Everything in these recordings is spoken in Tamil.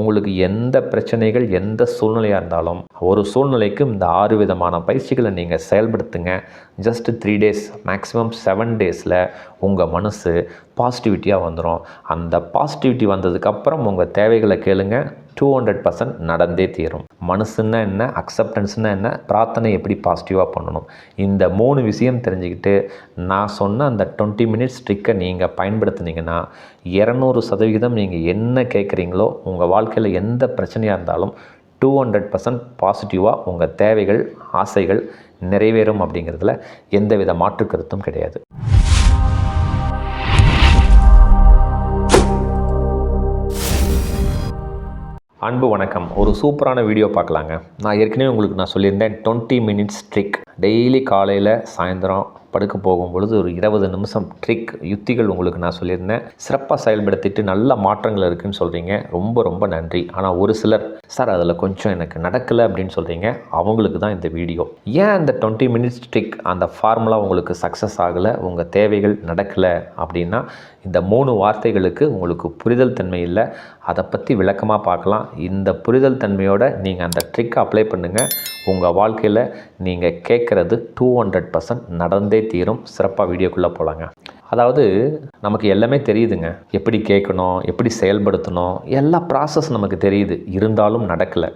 உங்களுக்கு எந்த பிரச்சனைகள் எந்த சூழ்நிலையாக இருந்தாலும் ஒரு சூழ்நிலைக்கு இந்த ஆறு விதமான பயிற்சிகளை நீங்கள் செயல்படுத்துங்க. Just three days maximum seven டேஸில் உங்கள் மனசு பாசிட்டிவிட்டியாக வந்துடும் அந்த பாசிட்டிவிட்டி வந்ததுக்கப்புறம் உங்கள் தேவைகளை கேளுங்கள் டூ ஹண்ட்ரட் பர்சன்ட் நடந்தே தீரும். மனசுன்னா என்ன? அக்செப்டன்ஸ்னா என்ன? பிரார்த்தனை எப்படி பாசிட்டிவாக பண்ணணும்? இந்த மூணு விஷயம் தெரிஞ்சுக்கிட்டு நான் சொன்ன அந்த டுவெண்ட்டி மினிட்ஸ் ட்ரிக்கை நீங்கள் பயன்படுத்துனீங்கன்னா இரநூறு சதவிகிதம் நீங்கள் என்ன கேட்குறீங்களோ உங்கள் வாழ்க்கையில் எந்த பிரச்சனையாக இருந்தாலும் டூ ஹண்ட்ரட் பர்சன்ட் பாசிட்டிவாக உங்கள் தேவைகள் ஆசைகள் நிறைவேறும் அப்படிங்கிறதுல எந்தவித மாற்று கருத்தும் கிடையாது. அன்பு வணக்கம். ஒரு சூப்பரான வீடியோ பார்க்கலாங்க. நான் ஏற்கனவே உங்களுக்கு நான் சொல்லியிருந்தேன் டுவெண்ட்டி மினிட்ஸ் ட்ரிக். டெய்லி காலையில் சாயந்தரம் படுக்க போகும் பொழுது ஒரு இருபது நிமிஷம் ட்ரிக் யுத்திகள் உங்களுக்கு நான் சொல்லியிருந்தேன். சிறப்பாக செயல்படுத்திட்டு நல்ல மாற்றங்கள் இருக்குதுன்னு சொல்கிறீங்க ரொம்ப ரொம்ப நன்றி. ஆனால் ஒரு சிலர் சார் அதில் கொஞ்சம் எனக்கு நடக்கலை அப்படின்னு சொல்கிறீங்க அவங்களுக்கு தான் இந்த வீடியோ. ஏன் அந்த டுவெண்ட்டி மினிட்ஸ் ட்ரிக் அந்த ஃபார்முலா உங்களுக்கு சக்ஸஸ் ஆகலை உங்கள் தேவைகள் நடக்கலை அப்படின்னா இந்த மூணு வார்த்தைகளுக்கு உங்களுக்கு புரிதல் தன்மை இல்லை. அதை பற்றி விளக்கமாக பார்க்கலாம். இந்த புரிதல் தன்மையோட நீங்கள் அந்த ட்ரிக்கை அப்ளை பண்ணுங்கள் உங்கள் வாழ்க்கையில் நீங்கள் கேட்குறது டூ ஹண்ட்ரட் பர்சன்ட் நடந்தே தீரும். சிறப்பாக வீடியோக்குள்ளே போகலாங்க அதாவது நமக்கு எல்லாமே தெரியுதுங்க. எப்படி கேட்கணும் எப்படி செயல்படுத்தணும் எல்லா ப்ராசஸ் நமக்கு தெரியுது. இருந்தாலும் நடக்கலை.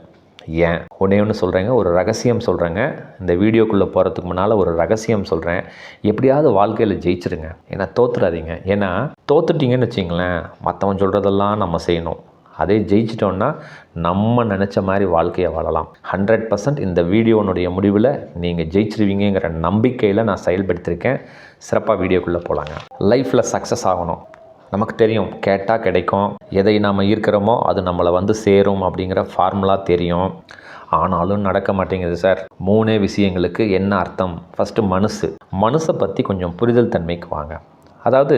ஏன்? ஒன்றே ஒன்று சொல்கிறேங்க ஒரு ரகசியம் சொல்கிறேங்க இந்த வீடியோக்குள்ளே போகிறதுக்கு முன்னால் ஒரு ரகசியம் சொல்கிறேன் எப்படியாவது வாழ்க்கையில் ஜெயிச்சிருங்க. ஏன்னா தோத்துடாதீங்க ஏன்னா தோத்துட்டிங்கன்னு வச்சிங்களேன் மற்றவன் சொல்கிறதெல்லாம் நம்ம செய்யணும். அதே ஜெயிச்சிட்டோன்னா நம்ம நினச்ச மாதிரி வாழ்க்கையை வாழலாம். ஹண்ட்ரட் பர்சன்ட் இந்த வீடியோனுடைய முடிவில் நீங்கள் ஜெயிச்சிருவீங்கிற நம்பிக்கையில் நான் செயல்படுத்தியிருக்கேன் சிறப்பாக வீடியோக்குள்ளே போகலாங்க லைஃப்பில் சக்ஸஸ் ஆகணும். நமக்கு தெரியும் கேட்டால் கிடைக்கும். எதை நாம் ஈர்க்கிறோமோ அது நம்மளை வந்து சேரும் அப்படிங்கிற ஃபார்முலா தெரியும். ஆனாலும் நடக்க மாட்டேங்குது சார். மூணே விஷயங்களுக்கு என்ன அர்த்தம்? ஃபஸ்ட்டு மனசு. மனசை பற்றி கொஞ்சம் புரிதல் தன்மைக்கு வாங்க. அதாவது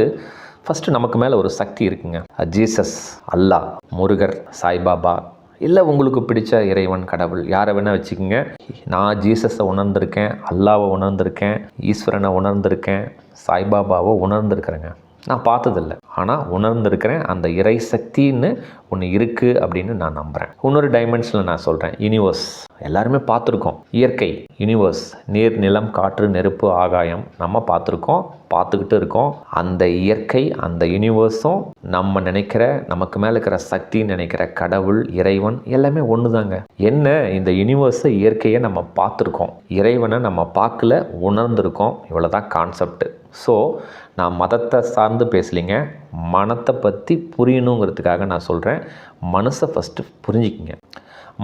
ஃபஸ்ட்டு நமக்கு மேலே ஒரு சக்தி இருக்குங்க. ஜீசஸ் அல்லாஹ் முருகர் சாய்பாபா. இல்லை உங்களுக்கு பிடிச்ச இறைவன் கடவுள் யாரை வேணால் வச்சுக்கோங்க. நான் ஜீசஸை உணர்ந்திருக்கேன் அல்லாவை உணர்ந்திருக்கேன் ஈஸ்வரனை உணர்ந்திருக்கேன் சாய்பாபாவை உணர்ந்திருக்கிறேங்க. நான் பார்த்ததில்ல. ஆனால் உணர்ந்திருக்கிறேன் அந்த இறை சக்தின்னு ஒன்று இருக்குது அப்படின்னு நான் நம்புகிறேன் இன்னொரு டைமென்ஷனில் நான் சொல்கிறேன் யூனிவர்ஸ் எல்லாருமே பார்த்துருக்கோம். இயற்கை யூனிவர்ஸ் நீர் நிலம் காற்று நெருப்பு ஆகாயம் நம்ம பார்த்துருக்கோம் பார்த்துக்கிட்டு இருக்கோம். அந்த இயற்கை அந்த யூனிவர்ஸும் நம்ம நினைக்கிற நமக்கு மேலே இருக்கிற சக்தின்னு நினைக்கிற கடவுள் இறைவன் எல்லாமே ஒன்று தாங்க என்ன? இந்த யூனிவர்ஸை இயற்கையை நம்ம பார்த்துருக்கோம். இறைவனை நம்ம பார்க்கல உணர்ந்திருக்கோம். இவ்வளோதான் கான்செப்ட் ஸோ நான் மதத்தை சார்ந்து பேசலிங்க. மனத்தை பற்றி புரியணுங்கிறதுக்காக நான் சொல்கிறேன் மனசை ஃபஸ்ட்டு புரிஞ்சிக்கிங்க.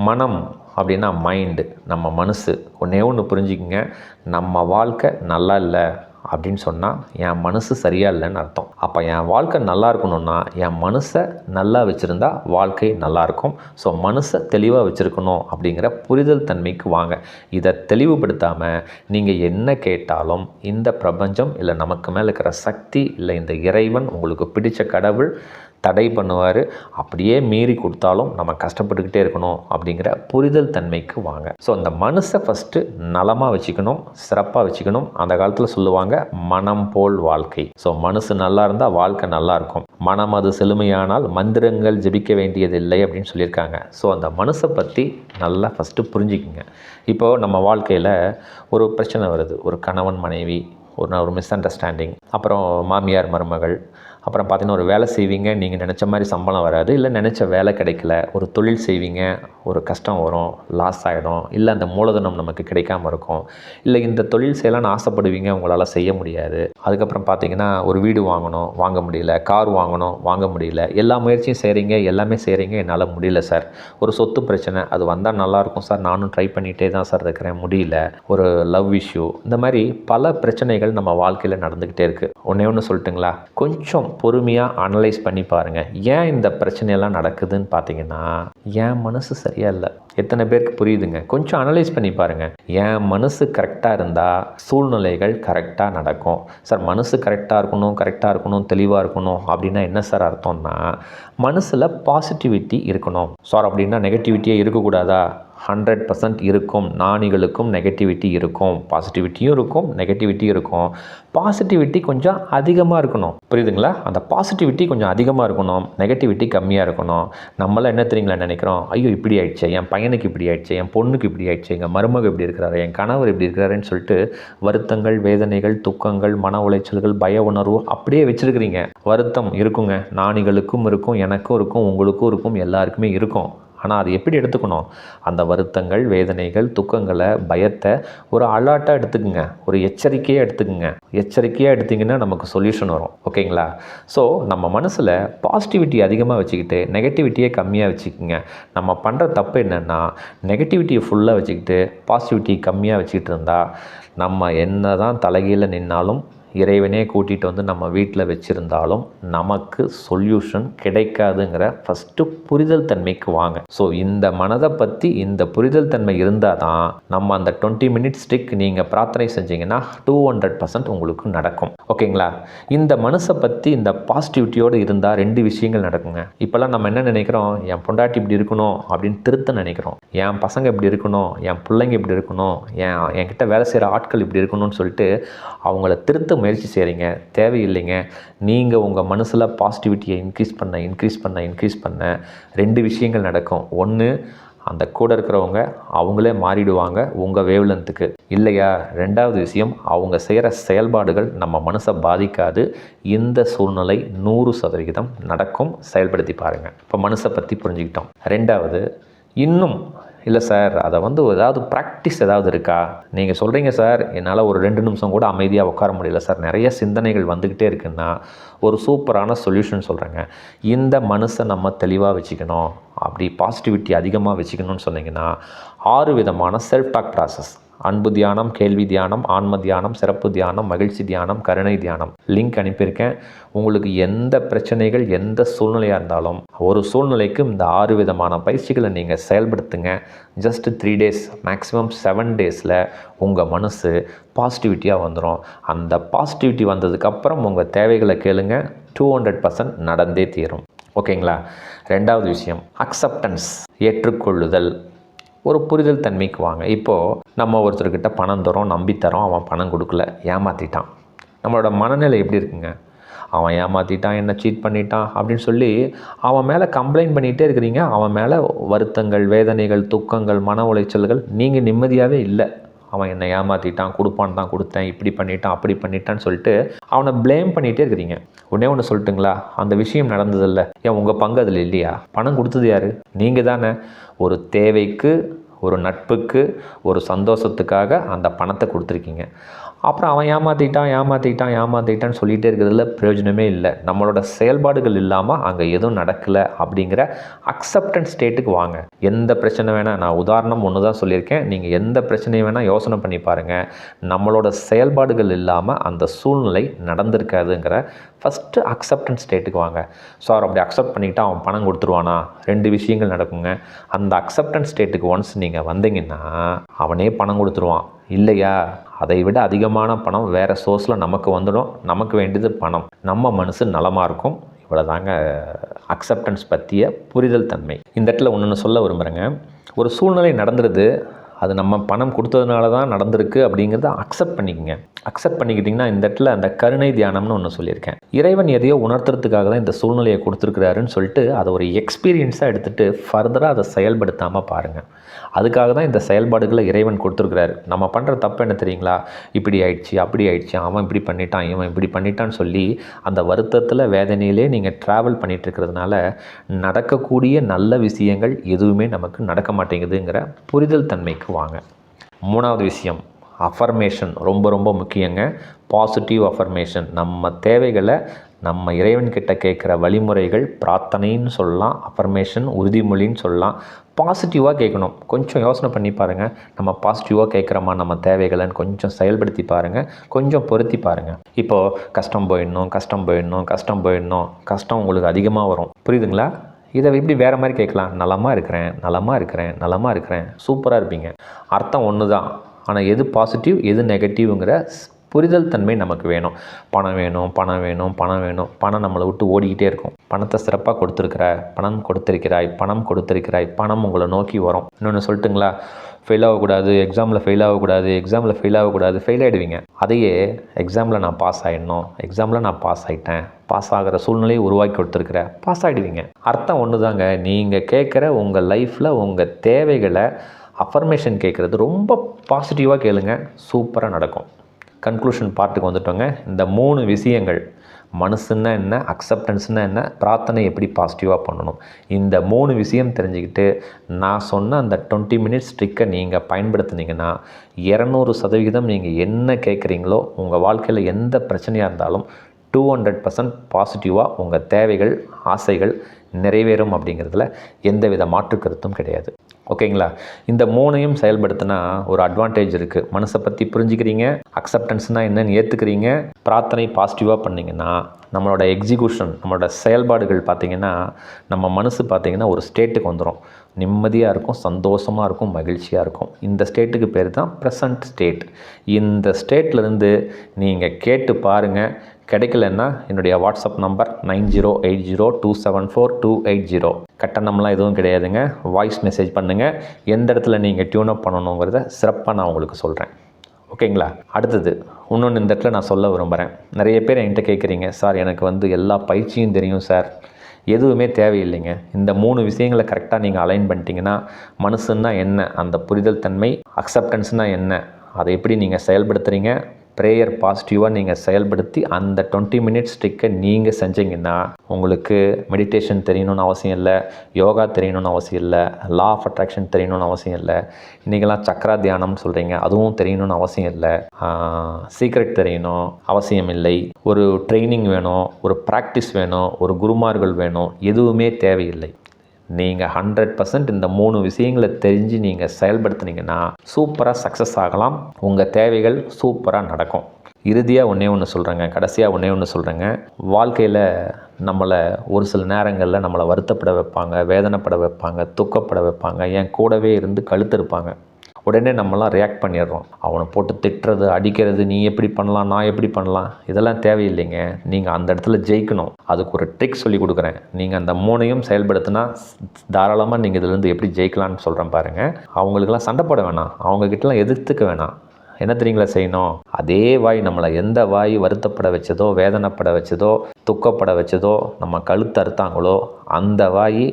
மனம் அப்படின்னா மைண்டு நம்ம மனசு. ஒன்றே ஒன்று புரிஞ்சுக்கிங்க. நம்ம வாழ்க்கை நல்லா இல்லை அப்படின்னு சொன்னால் என் மனசு சரியாக இல்லைன்னு அர்த்தம். அப்போ என் வாழ்க்கை நல்லா இருக்கணும்னா என் மனசை நல்லா வச்சுருந்தா வாழ்க்கை நல்லாயிருக்கும் ஸோ மனசை தெளிவாக வச்சுருக்கணும் அப்படிங்கிற புரிதல் தன்மைக்கு வாங்க. இதை தெளிவுபடுத்தாமல் நீங்கள் என்ன கேட்டாலும் இந்த பிரபஞ்சம் இல்லை நமக்கு மேலே இருக்கிற சக்தி இல்லை இந்த இறைவன் உங்களுக்கு பிடித்த கடவுள் தடை பண்ணுவார். அப்படியே மீறி கொடுத்தாலும் நம்ம கஷ்டப்பட்டுக்கிட்டே இருக்கணும் அப்படிங்கிற புரிதல் தன்மைக்கு வாங்க. ஸோ அந்த மனசை ஃபஸ்ட்டு நலமாக வச்சுக்கணும் சிறப்பாக வச்சுக்கணும். அந்த காலத்தில் சொல்லுவாங்க மனம் போல் வாழ்க்கை. ஸோ மனசு நல்லா இருந்தால் வாழ்க்கை நல்லாயிருக்கும் மனம் அது செழுமையானால் மந்திரங்கள் ஜெபிக்க வேண்டியதில்லை அப்படின்னு சொல்லியிருக்காங்க. ஸோ அந்த மனசை பற்றி நல்லா ஃபஸ்ட்டு புரிஞ்சுக்குங்க. இப்போது நம்ம வாழ்க்கையில் ஒரு பிரச்சனை வருது. ஒரு கணவன் மனைவி ஒரு ஒரு மிஸ் அண்டர்ஸ்டாண்டிங் அப்புறம் மாமியார் மருமகள் அப்புறம் பார்த்தீங்கன்னா ஒரு வேலை செய்வீங்க நீங்கள் நினச்ச மாதிரி சம்பளம் வராது. இல்லை நினச்ச வேலை கிடைக்கல ஒரு தொழில் செய்வீங்க ஒரு கஷ்டம் வரும் லாஸ் ஆகிடும் இல்லை அந்த மூலதனம் நமக்கு கிடைக்காம இருக்கும். இல்லை இந்த தொழில் செய்யலாம்னு ஆசைப்படுவீங்க உங்களால் செய்ய முடியாது. அதுக்கப்புறம் பார்த்தீங்கன்னா ஒரு வீடு வாங்கணும் வாங்க முடியல. கார் வாங்கணும் வாங்க முடியல. எல்லா முயற்சியும் செய்கிறீங்க எல்லாமே செய்கிறீங்க என்னால் முடியல சார் ஒரு சொத்து பிரச்சனை அது வந்தால் நல்லாயிருக்கும் சார் நானும் ட்ரை பண்ணிகிட்டே தான் சார் இருக்கிறேன். முடியல. ஒரு லவ் இஷ்யூ இந்த மாதிரி பல பிரச்சனைகள் நம்ம வாழ்க்கையில் நடந்துக்கிட்டே இருக்குது ஒன்றே ஒன்று சொல்லட்டுங்களா? கொஞ்சம் பொறுமையாக அனலைஸ் பண்ணி பாருங்கள் ஏன் இந்த பிரச்சனையெல்லாம் நடக்குதுன்னு பார்த்தீங்கன்னா என் மனசு சரியாக இல்லை. எத்தனை பேருக்கு புரியுதுங்க? கொஞ்சம் அனலைஸ் பண்ணி பாருங்கள் என் மனசு கரெக்டாக இருந்தால் சூழ்நிலைகள் கரெக்டாக நடக்கும். சார் மனசு கரெக்டாக இருக்கணும் கரெக்டாக இருக்கணும் தெளிவாக இருக்கணும் அப்படின்னா என்ன சார் அர்த்தம்னா மனசில் பாசிட்டிவிட்டி இருக்கணும். சார் அப்படின்னா நெகட்டிவிட்டியே இருக்கக்கூடாதா? ஹண்ட்ரட் பர்சன்ட் இருக்கும். நாணிகளுக்கும் நெகட்டிவிட்டி இருக்கும். பாசிட்டிவிட்டியும் இருக்கும் நெகட்டிவிட்டியும் இருக்கும். பாசிட்டிவிட்டி கொஞ்சம் அதிகமாக இருக்கணும். புரியுதுங்களா? அந்த பாசிட்டிவிட்டி கொஞ்சம் அதிகமாக இருக்கணும். நெகட்டிவிட்டி கம்மியாக இருக்கணும். நம்மளாம் என்ன தெரியுங்களா நினைக்கிறோம்? ஐயோ இப்படி ஆயிடுச்சு. என் பையன் பையனுக்கு இப்படி ஆயிடுச்சு என் பொண்ணுக்கு இப்படி ஆயிடுச்சு எங்கள் மருமக இப்படி இருக்கிறாரு என் கணவர் இப்படி இருக்கிறாருன்னு சொல்லிட்டு வருத்தங்கள் வேதனைகள் துக்கங்கள் மன உளைச்சல்கள் பய உணர்வு அப்படியே வச்சிருக்கிறீங்க. வருத்தம் இருக்குங்க. நாணிகளுக்கும் இருக்கும் எனக்கும் இருக்கும் உங்களுக்கும் இருக்கும் எல்லாருக்குமே இருக்கும். ஆனால் அது எப்படி எடுத்துக்கணும்? அந்த வருத்தங்கள் வேதனைகள் துக்கங்களை பயத்தை ஒரு அலர்ட்டாக எடுத்துக்கோங்க. ஒரு எச்சரிக்கையாக எடுத்துக்குங்க. எச்சரிக்கையாக எடுத்திங்கன்னா நமக்கு சொல்யூஷன் வரும். ஓகேங்களா? ஸோ நம்ம மனசில் பாசிட்டிவிட்டி அதிகமாக வச்சுக்கிட்டு நெகட்டிவிட்டியை கம்மியாக வச்சுக்கோங்க. நம்ம பண்ணுற தப்பு என்னென்னா நெகட்டிவிட்டியை ஃபுல்லாக வச்சுக்கிட்டு பாசிட்டிவிட்டி கம்மியாக வச்சுக்கிட்டு இருந்தால் நம்ம என்ன தான் தலைகீழ நின்னாலும் இறைவனே கூட்டிகிட்டு வந்து நம்ம வீட்டில் வச்சுருந்தாலும் நமக்கு சொல்யூஷன் கிடைக்காதுங்கிற ஃபஸ்ட்டு புரிதல் தன்மைக்கு வாங்க. ஸோ இந்த மனதை பற்றி இந்த புரிதல் தன்மை இருந்தால் தான் நம்ம அந்த டுவெண்ட்டி மினிட்ஸ் ஸ்டிக் நீங்கள் பிரார்த்தனை செஞ்சீங்கன்னா டூ ஹண்ட்ரட் பர்சன்ட் உங்களுக்கு நடக்கும். ஓகேங்களா இந்த மனசை பற்றி இந்த பாசிட்டிவிட்டியோடு இருந்தால் ரெண்டு விஷயங்கள் நடக்குங்க. இப்போல்லாம் நம்ம என்ன நினைக்கிறோம்? என் பொண்டாட்டி இப்படி இருக்கணும் அப்படின்னு திருத்த நினைக்கிறோம். என் பசங்க இப்படி இருக்கணும் என் பிள்ளைங்க இப்படி இருக்கணும் என் என்கிட்ட வேலை செய்கிற ஆட்கள் இப்படி இருக்கணும்னு சொல்லிட்டு அவங்கள திருத்த முயற்சி செய்கிறீங்க தேவையில்லைங்க. நீங்கள் உங்கள் மனசில் பாசிட்டிவிட்டியை இன்க்ரீஸ் பண்ண இன்க்ரீஸ் பண்ண இன்க்ரீஸ் பண்ண ரெண்டு விஷயங்கள் நடக்கும். ஒன்று அந்த கூட இருக்கிறவங்க அவங்களே மாறிடுவாங்க உங்கள் வேவ்லென்த்துக்கு இல்லையா? ரெண்டாவது விஷயம் அவங்க செய்கிற செயல்பாடுகள் நம்ம மனசை பாதிக்காது. இந்த சூழ்நிலை நூறு சதவிகிதம் நடக்கும். செயல்படுத்தி பாருங்கள் இப்போ மனசை பற்றி புரிஞ்சுக்கிட்டோம். ரெண்டாவது இன்னும் இல்லை சார் அதை வந்து ஏதாவது ப்ராக்டிஸ் ஏதாவது இருக்கா? நீங்கள் சொல்கிறீங்க சார் என்னால் ஒரு ரெண்டு நிமிஷம் கூட அமைதியாக உட்கார முடியல சார். நிறைய சிந்தனைகள் வந்துக்கிட்டே இருக்குன்னா ஒரு சூப்பரான சொல்யூஷன் சொல்கிறேங்க இந்த மனசை நம்ம தெளிவாக வச்சுக்கணும். அப்படி பாசிட்டிவிட்டி அதிகமாக வச்சுக்கணும்னு சொன்னீங்கன்னா ஆறு விதமான செல்ஃப் டாக் ப்ராசஸ் அன்பு தியானம் கேள்வி தியானம் ஆன்ம தியானம் சிறப்பு தியானம் மகிழ்ச்சி தியானம் கருணை தியானம். லிங்க் அனுப்பியிருக்கேன். உங்களுக்கு எந்த பிரச்சனைகள் எந்த சூழ்நிலையாக இருந்தாலும் ஒரு சூழ்நிலைக்கு இந்த ஆறு விதமான பயிற்சிகளை நீங்கள் செயல்படுத்துங்க. Just three days maximum seven டேஸில் உங்கள் மனசு பாசிட்டிவிட்டியாக வந்துடும் அந்த பாசிட்டிவிட்டி வந்ததுக்கப்புறம் உங்கள் தேவைகளை கேளுங்க. டூ ஹண்ட்ரட் பர்சன்ட் நடந்தே தீரும். ஓகேங்களா ரெண்டாவது விஷயம் அக்செப்டன்ஸ் ஏற்றுக்கொள்ளுதல். ஒரு புரிதல் தன்மைக்கு வாங்க. இப்போது நம்ம ஒருத்தர்கிட்ட பணம் தரோம் நம்பி தரோம் அவன் பணம் கொடுக்கல ஏமாற்றிட்டான் நம்மளோட மனநிலை எப்படி இருக்குங்க? அவன் ஏமாற்றிட்டான் என்ன சீட் பண்ணிட்டான் அப்படின்னு சொல்லி அவன் மேலே கம்ப்ளைண்ட் பண்ணிகிட்டே இருக்கிறீங்க. அவன் மேலே வருத்தங்கள் வேதனைகள் துக்கங்கள் மன உளைச்சல்கள் நீங்கள் நிம்மதியாகவே இல்லை. அவன் என்னை ஏமாற்றிட்டான் கொடுப்பான் தான் கொடுத்தேன் இப்படி பண்ணிட்டான் அப்படி பண்ணிட்டான்னு சொல்லிட்டு அவனை ப்ளேம் பண்ணிகிட்டே இருக்கிறீங்க. உடனே ஒன்று சொல்லட்டுங்களா? அந்த விஷயம் நடந்ததில்ல. ஏன் உங்கள் பங்கு அதில் இல்லையா? பணம் கொடுத்தது யார்? நீங்கள் தானே. ஒரு தேவைக்கு ஒரு நட்புக்கு ஒரு சந்தோஷத்துக்காக அந்த பணத்தை கொடுத்துருக்கீங்க. அப்புறம் அவன் ஏமாற்றிட்டான் ஏமாற்றிட்டான் ஏமாற்றிட்டான்னு சொல்லிகிட்டே இருக்கிறதுல பிரயோஜனமே இல்லை. நம்மளோட செயல்பாடுகள் இல்லாமல் அங்கே எதுவும் நடக்கலை அப்படிங்கிற அக்செப்டன்ஸ் ஸ்டேட்டுக்கு வாங்க. எந்த பிரச்சனை வேணால் நான் உதாரணம் ஒன்று தான் சொல்லியிருக்கேன். நீங்கள் எந்த பிரச்சனையும் வேணால் யோசனை பண்ணி பாருங்கள் நம்மளோட செயல்பாடுகள் இல்லாமல் அந்த சூழ்நிலை நடந்திருக்காதுங்கிற ஃபஸ்ட்டு அக்செப்டன்ஸ் ஸ்டேட்டுக்கு வாங்க. சார் அப்படி அக்செப்ட் பண்ணிக்கிட்டு அவன் பணம் கொடுத்துருவானா? ரெண்டு விஷயங்கள் நடக்குங்க. அந்த அக்செப்டன்ஸ் ஸ்டேட்டுக்கு ஒன்ஸ் நீங்கள் வந்தீங்கன்னா அவனே பணம் கொடுத்துருவான். இல்லையா? அதை விட அதிகமான பணம் வேறு சோர்ஸில் நமக்கு வந்துடும். நமக்கு வேண்டியது பணம். நம்ம மனசு நலமாக இருக்கும். இவ்வளோதாங்க அக்செப்டன்ஸ் பற்றிய புரிதல் தன்மை. இந்த இடத்துல ஒன்று சொல்ல விரும்புகிறேங்க ஒரு சூழ்நிலை நடந்துருது. அது நம்ம பணம் கொடுத்ததுனால தான் நடந்திருக்கு அப்படிங்கிறத அக்செப்ட் பண்ணிக்கோங்க. அக்செப்ட் பண்ணிக்கிட்டிங்கன்னா இந்த இடத்துல அந்த கருணை தியானம்னு ஒன்று சொல்லியிருக்கேன். இறைவன் எதையோ உணர்த்துறதுக்காக தான் இந்த சூழ்நிலையை கொடுத்துருக்குறாருன்னு சொல்லிட்டு அதை ஒரு எக்ஸ்பீரியன்ஸாக எடுத்துகிட்டு ஃபர்தராக அதை செயல்படுத்தாமல் பாருங்கள் அதுக்காக தான் இந்த செயல்பாடுகளை இறைவன் கொடுத்துருக்குறாரு. நம்ம பண்ணுற தப்பு என்ன தெரியுங்களா? இப்படி ஆயிடுச்சு அப்படி ஆயிடுச்சு அவன் இப்படி பண்ணிட்டான் இவன் இப்படி பண்ணிட்டான்னு சொல்லி அந்த வருத்தத்தில் வேதனையிலே நீங்கள் ட்ராவல் பண்ணிட்டு இருக்கிறதுனால நடக்கக்கூடிய நல்ல விஷயங்கள் எதுவுமே நமக்கு நடக்க மாட்டேங்குதுங்கிற புரிதல் தன்மைக்கு வாங்க. மூணாவது விஷயம் அஃபர்மேஷன் ரொம்ப ரொம்ப முக்கியங்க. பாசிட்டிவ் அஃபர்மேஷன் நம்ம தேவைகளை நம்ம இறைவன்கிட்ட கேட்குற வழிமுறைகள் பிரார்த்தனைன்னு சொல்லலாம் அஃபர்மேஷன் உறுதிமொழின்னு சொல்லலாம் பாசிட்டிவாக கேட்கணும். கொஞ்சம் யோசனை பண்ணி பாருங்கள் நம்ம பாசிட்டிவாக கேட்குறோமா நம்ம தேவைகளைன்னு கொஞ்சம் செயல்படுத்தி பாருங்கள் கொஞ்சம் பொருத்தி பாருங்கள் இப்போது கஷ்டம் போயிடணும் கஷ்டம் போயிடணும் கஷ்டம் போயிடணும். கஷ்டம் உங்களுக்கு அதிகமாக வரும். புரியுதுங்களா? இதை எப்படி வேறு மாதிரி கேட்கலாம். நலமாக இருக்கிறேன் நலமாக இருக்கிறேன் நலமாக இருக்கிறேன். சூப்பராக இருப்பீங்க. அர்த்தம் ஒன்று தான் ஆனால் எது பாசிட்டிவ் எது நெகட்டிவ்ங்கிற புரிதல் தன்மை நமக்கு வேணும். பணம் வேணும் பணம் வேணும் பணம் வேணும். பணம் நம்மளை விட்டு ஓடிக்கிட்டே இருக்கும். பணத்தை சிறப்பாக கொடுத்துருக்கிறாய் பணம் கொடுத்திருக்கிறாய் பணம் கொடுத்திருக்கிறாய் பணம் உங்களை நோக்கி வரும். இன்னொன்று சொல்லட்டுங்களா? ஃபெயில் ஆகக்கூடாது எக்ஸாமில் ஃபெயில் ஆகக்கூடாது எக்ஸாமில் ஃபெயில் ஆகக்கூடாது ஃபெயில் ஆகிடுவீங்க அதையே எக்ஸாமில் நான் பாஸ் ஆகிடணும் எக்ஸாமில் நான் பாஸ் ஆகிட்டேன் பாஸ் ஆகிற சூழ்நிலையை உருவாக்கி கொடுத்துருக்குற பாஸ் ஆகிடுவீங்க அர்த்தம் ஒன்று தாங்க நீங்கள் கேட்குற உங்கள் லைஃப்பில் உங்கள் தேவைகளை அஃபர்மேஷன் கேட்குறது ரொம்ப பாசிட்டிவாக கேளுங்க. சூப்பராக நடக்கும். கன்க்ளூஷன் பார்ட்டுக்கு வந்துட்டோங்க. இந்த மூணு விஷயங்கள் மனசுன்னா என்ன அக்செப்டன்ஸ்னால் என்ன பிரார்த்தனை எப்படி பாசிட்டிவாக பண்ணணும்? இந்த மூணு விஷயம் தெரிஞ்சுக்கிட்டு நான் சொன்ன அந்த டுவெண்ட்டி மினிட்ஸ் ட்ரிக்கை நீங்கள் பயன்படுத்துனீங்கன்னா இரநூறு சதவிகிதம் நீங்கள் என்ன கேட்குறீங்களோ உங்கள் வாழ்க்கையில் எந்த பிரச்சனையாக இருந்தாலும் டூ ஹண்ட்ரட் பர்சன்ட் பாசிட்டிவாக உங்கள் தேவைகள் ஆசைகள் நிறைவேறும் அப்படிங்கிறதுல எந்தவித மாற்று கருத்தும் கிடையாது. ஓகேங்களா? இந்த மூணையும் செயல்படுத்தினா ஒரு அட்வான்டேஜ் இருக்குது மனசை பற்றி புரிஞ்சுக்கிறீங்க அக்செப்டன்ஸ்னால் என்னென்னு ஏற்றுக்கிறீங்க பிரார்த்தனை பாசிட்டிவாக பண்ணிங்கன்னா நம்மளோட எக்ஸிக்யூஷன் நம்மளோட செயல்பாடுகள் பார்த்திங்கன்னா நம்ம மனசு பார்த்திங்கன்னா ஒரு ஸ்டேட்டுக்கு வந்துடும் நிம்மதியாக இருக்கும் சந்தோஷமாக இருக்கும் மகிழ்ச்சியாக இருக்கும். இந்த ஸ்டேட்டுக்கு பேர் தான் ப்ரெசண்ட் ஸ்டேட் இந்த ஸ்டேட்லேருந்து நீங்கள் கேட்டு பாருங்கள் கிடைக்கலன்னா என்னுடைய WhatsApp number nine zero eight zero two seven four two eight zero. கட்டணம்லாம் எதுவும் கிடையாதுங்க. வாய்ஸ் மெசேஜ் பண்ணுங்கள் எந்த இடத்துல நீங்கள் டியூன் அப் பண்ணணுங்கிறத சிறப்பாக நான் உங்களுக்கு சொல்கிறேன் ஓகேங்களா? அடுத்தது இன்னொன்று இந்த இடத்துல நான் சொல்ல விரும்புகிறேன் நிறைய பேர் என்கிட்ட கேட்குறீங்க சார் எனக்கு வந்து எல்லா பயிற்சியும் தெரியும் சார். எதுவுமே தேவையில்லைங்க. இந்த மூணு விஷயங்களை கரெக்டாக நீங்கள் அலைன் பண்ணிட்டீங்கன்னா மனசுன்னா என்ன? அந்த புரிதல் தன்மை அக்செப்டன்ஸ்னால் என்ன? அதை எப்படி நீங்கள் செயல்படுத்துகிறீங்க ப்ரேயர் பாசிட்டிவாக நீங்கள் செயல்படுத்தி அந்த டுவெண்ட்டி மினிட்ஸ் ஸ்டிக்கை நீங்கள் செஞ்சீங்கன்னா உங்களுக்கு மெடிடேஷன் தெரியணும்னு அவசியம் இல்லை யோகா தெரியணும்னு அவசியம் இல்லை லா ஆஃப் அட்ராக்ஷன் தெரியணும்னு அவசியம் இல்லை இன்றைக்கெல்லாம் சக்கரா தியானம்னு சொல்கிறீங்க அதுவும் தெரியணும்னு அவசியம் இல்லை. சீக்ரெட் தெரியணும் அவசியம் இல்லை. ஒரு ட்ரைனிங் வேணும் ஒரு ப்ராக்டிஸ் வேணும் ஒரு குருமார்கள் வேணும் எதுவுமே தேவையில்லை. நீங்கள் ஹண்ட்ரட் பர்சன்ட் இந்த மூணு விஷயங்களை தெரிஞ்சு நீங்கள் செயல்படுத்துனீங்கன்னா சூப்பராக சக்ஸஸ் ஆகலாம். உங்கள் தேவைகள் சூப்பராக நடக்கும். இறுதியாக ஒன்றே ஒன்று சொல்கிறேங்க கடைசியாக ஒன்றே ஒன்று சொல்கிறேங்க வாழ்க்கையில் நம்மளை ஒரு சில நேரங்களில் நம்மளை வருத்தப்பட வைப்பாங்க வேதனைப்பட வைப்பாங்க துக்கப்பட வைப்பாங்க. என் கூடவே இருந்து கழுத்திருப்பாங்க உடனே நம்மலாம் ரியாக்ட் பண்ணிடுறோம். அவனை போட்டு திட்டுறது அடிக்கிறது நீ எப்படி பண்ணலாம் நான் எப்படி பண்ணலாம் இதெல்லாம் தேவையில்லைங்க. நீங்கள் அந்த இடத்துல ஜெயிக்கணும். அதுக்கு ஒரு ட்ரிக் சொல்லி கொடுக்குறேன். நீங்கள் அந்த மூணையும் செயல்படுத்தினா தாராளமாக நீங்கள் இதுலேருந்து எப்படி ஜெயிக்கலாம்னு சொல்கிறேன் பாருங்கள் அவங்களுக்கெல்லாம் சண்டை போட வேணாம். அவங்கக்கிட்டலாம் எதிர்த்துக்க வேணாம். என்ன தெரியுங்களா செய்யணும்? அதே வாய் நம்மளை எந்த வாய் வருத்தப்பட வச்சதோ வேதனைப்பட வச்சதோ துக்கப்பட வச்சதோ நம்ம கழுத்து அறுத்தாங்களோ அந்த வாய்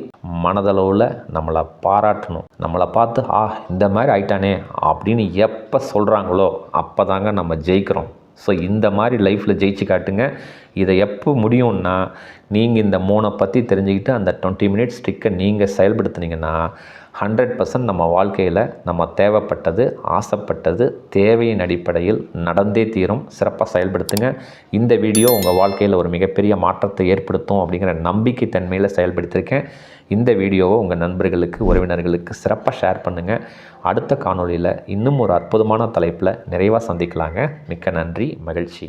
மனதளவில் நம்மளை பாராட்டணும். நம்மளை பார்த்து ஆ இந்த மாதிரி ஆயிட்டானே அப்படின்னு எப்போ சொல்கிறாங்களோ அப்போ தாங்க நம்ம ஜெயிக்கிறோம். ஸோ இந்த மாதிரி லைஃப்பில் ஜெயிச்சு காட்டுங்க. இதை எப்போ முடியும்னா நீங்கள் இந்த மூணை பற்றி தெரிஞ்சுக்கிட்டு அந்த டுவெண்ட்டி மினிட்ஸ் ஸ்டிக்கை நீங்கள் செயல்படுத்துனீங்கன்னா ஹண்ட்ரட் பர்சன்ட் நம்ம வாழ்க்கையில் நம்ம தேவைப்பட்டது ஆசைப்பட்டது தேவையின் அடிப்படையில் நடந்தே தீரும். சிறப்பாக செயல்படுத்துங்க. இந்த வீடியோ உங்கள் வாழ்க்கையில் ஒரு மிகப்பெரிய மாற்றத்தை ஏற்படுத்தும் அப்படிங்கிற நம்பிக்கை தன்மையில் செயல்படுத்தியிருக்கேன் இந்த வீடியோவை உங்கள் நண்பர்களுக்கு உறவினர்களுக்கு சிறப்பாக ஷேர் பண்ணுங்கள் அடுத்த காணொளியில் இன்னும் ஒரு அற்புதமான தலைப்பில் நிறைவாக சந்திக்கலாங்க. மிக்க நன்றி மகிழ்ச்சி.